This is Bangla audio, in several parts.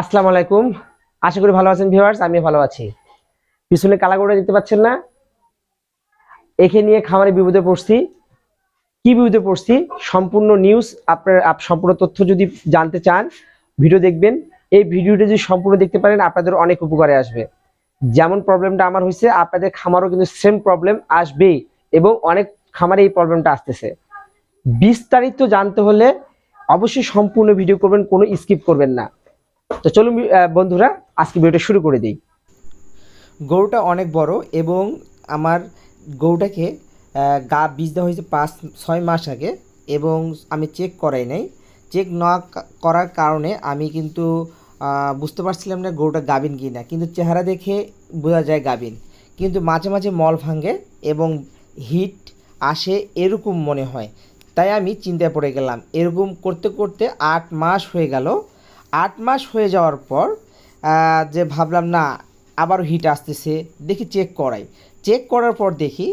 আসসালামু আলাইকুম। আশা করি ভালো আছেন ভিউয়ার্স আমি ভালো আছি। পিছনে কালাগোড়া দেখতে পাচ্ছেন না? একে নিয়ে খামারে বিপদে পড়ছি। কি বিপদে পড়ছি? সম্পূর্ণ নিউজ আপনার আপ সম্পূর্ণ তথ্য যদি জানতে চান ভিডিও দেখবেন। এই ভিডিওটা যদি সম্পূর্ণ দেখতে পারেন, আপনাদের অনেক উপকারে আসবে। যেমন প্রবলেমটা আমার হয়েছে, আপনাদের খামারও কিন্তু সেম প্রবলেম আসবেই এবং অনেক খামারে এই প্রবলেমটা আসতেছে। বিস্তারিত জানতে হলে অবশ্যই সম্পূর্ণ ভিডিও করবেন, কোনো স্কিপ করবেন না। তো চলুন বন্ধুরা, আজকে ভিডিওটা শুরু করে দিই। গরুটা অনেক বড় এবং আমার গরুটাকে গা বীজ দেওয়া হয়েছে পাঁচ, ছয় মাস আগে এবং আমি চেক করাই নাই। চেক না করার কারণে আমি কিন্তু বুঝতে পারছিলাম না গরুটা গাবিন কি না। কিন্তু চেহারা দেখে বোঝা যায় গাবিন কিন্তু মাঝে মাঝে মল ভাঙে এবং হিট আসে এরকম মনে হয়। তাই আমি চিন্তায় পড়ে গেলাম। এরকম করতে করতে আট মাস হয়ে গেল আট মাস হয়ে যাওয়ার পর যে ভাবলাম, না আবার হিট আসতেছে, দেখি চেক করাই। চেক করার পর দেখি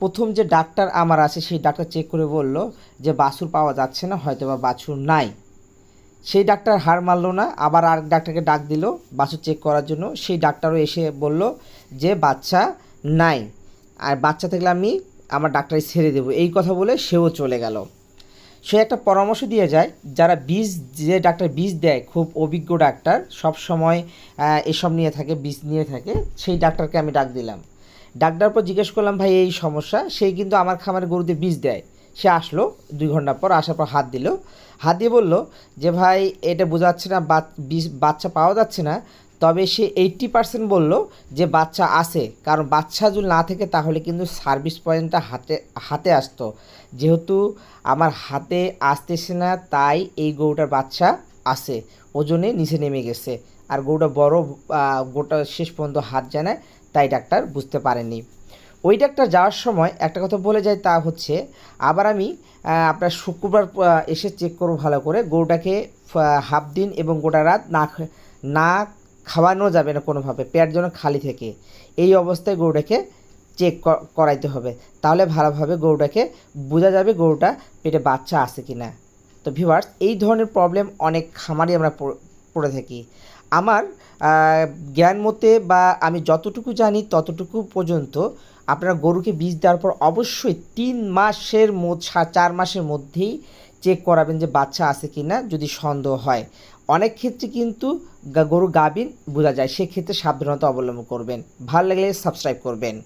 প্রথম যে ডাক্তার আমার আছে, সেই ডাক্তার চেক করে বলল যে বাছুর পাওয়া যাচ্ছে না হয়তো বা বাছুর নাই। সেই ডাক্তার হার মানলো না, আবার আর ডাক্তারকে ডাক দিল বাছুর চেক করার জন্য। সেই ডাক্তারও এসে বলল যে বাচ্চা নাই। আর বাচ্চা থাকলে আমি আমার ডাক্তারই ছেড়ে দেবো। এই কথা বলে সেও চলে গেল। সে একটা পরামর্শ দিয়ে যায়, যারা বীজ, যে ডাক্তার বীজ দেয়, খুব অভিজ্ঞ ডাক্তার, সব সময় এসব নিয়ে থাকে, বীজ নিয়ে থাকে, সেই ডাক্তারকে আমি ডাক দিলাম। ডাক্তার পর জিজ্ঞেস করলাম, ভাই, এই সমস্যা? সেই কিন্তু আমার খামারে গরুতে বীজ দেয়। সে আসলো, দুই ঘণ্টা পর আসার পর হাত দিল। হাত দিয়ে বলল যে, ভাই, এটা বোঝা যাচ্ছে না বাচ্চা পাওয়া যাচ্ছে না তবে সে এইট্টি পার্সেন্ট বলল যে বাচ্চা আসে কারণ বাচ্চা যদি না থাকে তাহলে কিন্তু সার্ভিস পয়েন্টটা হাতে হাতে আসতো। যেহেতু আমার হাতে আসতেছে না, তাই এই গরুটার বাচ্চা আসে ওজনে নিচে নেমে গেছে। আর গরুটা বড় গোটা শেষ পর্যন্ত হাত জানায় তাই ডাক্তার বুঝতে পারেনি। ওই ডাক্তার যাওয়ার সময় একটা কথা বলে যায় তা হচ্ছে, আবার আমি আপনার শুক্রবার এসে চেক করব ভালো করে, গরুটাকে হাফ দিন এবং গোটা রাত না না খাওয়ানো যাবে না কোনোভাবে, পেট যেন খালি থেকে। এই অবস্থায় গরুটাকে চেক করাইতে হবে। তাহলে ভালোভাবে গরুটাকে বোঝা যাবে গরুটা পেটে বাচ্চা আছে কি না তো ভিউয়ার্স এই ধরনের প্রবলেম অনেক খামারই আমরা পড়ে থাকি। আমার জ্ঞান মতে বা আমি যতটুকু জানি ততটুকু পর্যন্ত আপনারা গরুকে বীজ দেওয়ার পর অবশ্যই তিন মাসের মধ্যে চার মাসের মধ্যেই চেক করাবেন যে বাচ্চা আছে কি না যদি সন্দেহ হয়। অনেক ক্ষেত্রে কিন্তু গরু গাভিন বোঝা যায়। সেক্ষেত্রে সাবধানতা অবলম্বন করবেন। ভালো লাগলে সাবস্ক্রাইব করবেন।